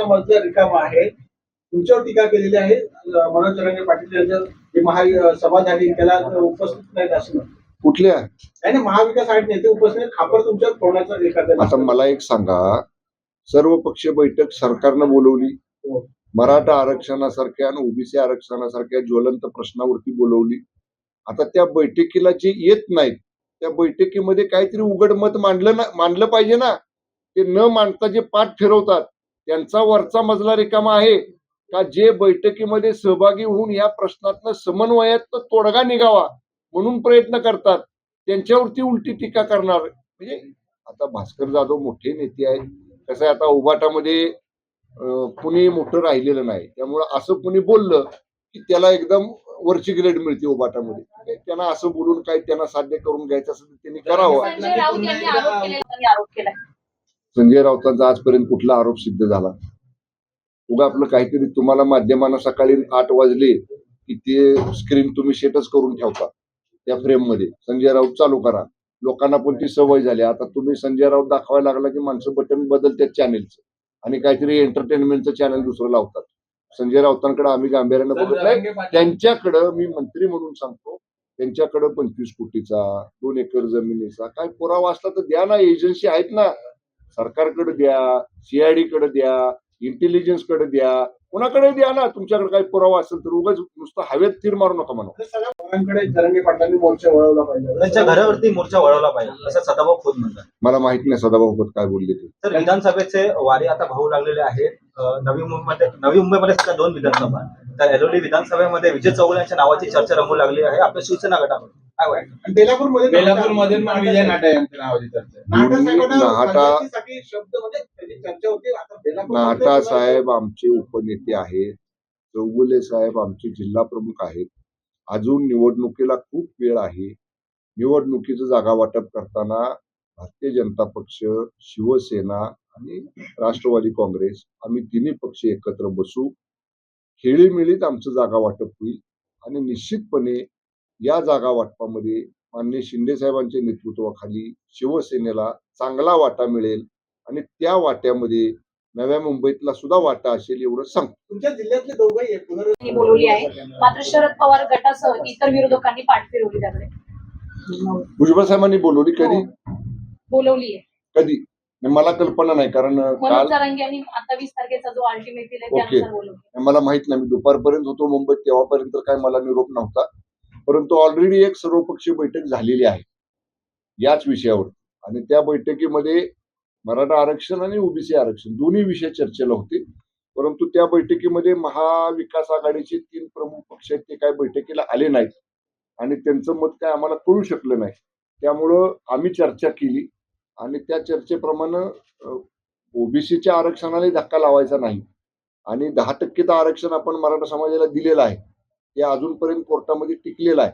रिकामा आहे. तुमच्यावर टीका केलेली आहे. मनोज जरांगे पाटील यांच्या जे महा सभा झाली त्याला उपस्थित नाहीत असं. कुठल्या? नाही महाविकास आघाडी नेते उपस्थित खापर तुमच्यावर फोडण्याचा एखादा आता मला एक सांगा. सर्व पक्ष बैठक सरकारनं बोलवली. हो. मराठा आरक्षणासारख्या आणि ओबीसी आरक्षणासारख्या ज्वलंत प्रश्नावरती बोलवली. आता त्या बैठकीला जे येत नाहीत त्या बैठकीमध्ये काहीतरी उघड मत मांडलं ना मांडलं पाहिजे ना? ते न मांडता जे पाठ फिरवतात त्यांचा वरचा मजला रिकामा आहे. का जे बैठकीमध्ये सहभागी होऊन या प्रश्नातनं समन्वयात तोडगा निघावा म्हणून प्रयत्न करतात त्यांच्यावरती उलटी टीका करणार. म्हणजे आता भास्कर जाधव मोठे नेते आहेत. कसं आहे आता उभाटामध्ये कुणी मोठं राहिलेलं नाही. त्यामुळं असं कुणी बोललं की त्याला एकदम वरची ग्रेड मिळते उभाटामध्ये. काय त्यांना असं बोलून काय त्यांना साध्य करून घ्यायचं असेल त्यांनी करावं. संजय राऊतांचा आजपर्यंत कुठला आरोप सिद्ध झाला? उगा आपलं काहीतरी तुम्हाला माध्यमांना सकाळी आठ वाजले की ते स्क्रीन तुम्ही सेटच करून ठेवता त्या फ्रेममध्ये. संजय राऊत चालू करा. लोकांना पण ती सवय झाली. आता तुम्ही संजय राऊत दाखवायला लागला की माणसं बटन बदलतात चॅनेलचं आणि काहीतरी एंटरटेनमेंटचं चॅनल दुसरं लावतात. संजय राऊतांकडे आम्ही गांभीर्यानं बघत नाही. त्यांच्याकडं मी मंत्री म्हणून सांगतो. त्यांच्याकडं पंचवीस कोटीचा दोन एकर जमिनीचा काय पुरावा असला तर द्या ना एजन्सी आहेत ना. सरकारकडे द्या सीआयडी कडे द्या इंटेलिजन्सकडे द्या. कुणाकडे द्या ना? तुमच्याकडे काही पुरावा असेल तर उगाच नुसतं हवेत तीर मारू नका म्हणा सगळ्या पोरांकडे जरांगे पाटलांनी मोर्चा वळवला पाहिजे. त्यांच्या घरावरती मोर्चा वळवला पाहिजे. असं सदाभाऊ खोत म्हणतात. मला माहीत नाही सदाभाऊ खोत काय बोलले ते. तर विधानसभेचे वारे आता भाऊ लागलेले आहेत. नवी मुंबईमध्ये नवी मुंबईमध्ये सुद्धा दोन विधानसभा. तर ऐरोली विधानसभेमध्ये विजय चौगुल यांच्या नावाची चर्चा रंगू लागली आहे. आपल्या शिवसेना गटामध्ये. बेलापूरमध्ये बेलापूरमध्ये पण विजय नाटा चर्चा आहे. नाटा म्हणजे नाटा साहेब आमचे उपनेते आहेत. चौगुले साहेब आमचे जिल्हा प्रमुख आहेत. अजून निवडणुकीला खूप वेळ आहे. निवडणुकीचं जागा वाटप करताना भारतीय जनता पक्ष शिवसेना आणि राष्ट्रवादी काँग्रेस आम्ही तिन्ही पक्ष एकत्र बसू. खेळीमेळीत आमचं जागा वाटप होईल. आणि निश्चितपणे या जागा वाटपामध्ये माननीय शिंदे साहेबांच्या नेतृत्वाखाली शिवसेनेला चांगला वाटा मिळेल आणि त्या वाट्यामध्ये नव्या मुंबईतला सुद्धा वाटा असेल एवढं सांगतो. तुमच्या जिल्ह्यातले दोघंही बोलवली आहे. मात्र शरद पवार गटासह इतर विरोधकांनी पाठ फिरवली त्याकडे. भुजबळ साहेबांनी बोलवली कधी? बोलवली आहे. कधी? मला कल्पना नाही कारण आता वीस तारखेचा जो अल्टिमेट मला माहीत नाही मी दुपारपर्यंत होतो मुंबईत तेव्हापर्यंत काय मला निरोप नव्हता. परंतु ऑलरेडी एक सर्वपक्षीय बैठक झालेली आहे. याच विषयावर. आणि त्या बैठकीमध्ये मराठा आरक्षण आणि ओबीसी आरक्षण दोन्ही विषय चर्चेला होते. परंतु त्या बैठकीमध्ये महाविकास आघाडीचे तीन प्रमुख पक्ष आहेत ते काय बैठकीला आले नाहीत. आणि त्यांचं मत काय आम्हाला कळू शकलं नाही. त्यामुळं आम्ही चर्चा केली. आणि त्या चर्चेप्रमाणे ओबीसीच्या आरक्षणाला धक्का लावायचा नाही. आणि दहा टक्केचं आरक्षण आपण मराठा समाजाला दिलेलं आहे. ते अजूनपर्यंत कोर्टामध्ये टिकलेलं आहे.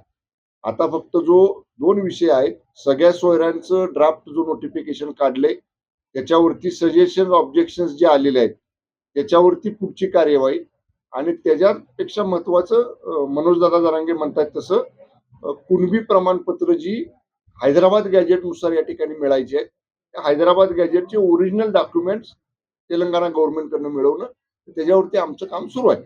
आता फक्त जो दोन विषय आहेत सगळ्या सोयऱ्यांचं ड्राफ्ट जो नोटिफिकेशन काढले त्याच्यावरती सजेशन ऑब्जेक्शन जे आलेले आहेत त्याच्यावरती पुढची कार्यवाही आणि त्याच्यापेक्षा महत्वाचं मनोजदादा जरांगे म्हणतात तसं कुणबी प्रमाणपत्र जी हैदराबाद गॅजेटनुसार या ठिकाणी मिळायची आहेत त्या हैदराबाद गॅजेटचे ओरिजिनल डॉक्युमेंट्स तेलंगणा गव्हर्नमेंटकडनं मिळवणं त्याच्यावरती आमचं काम सुरू आहे.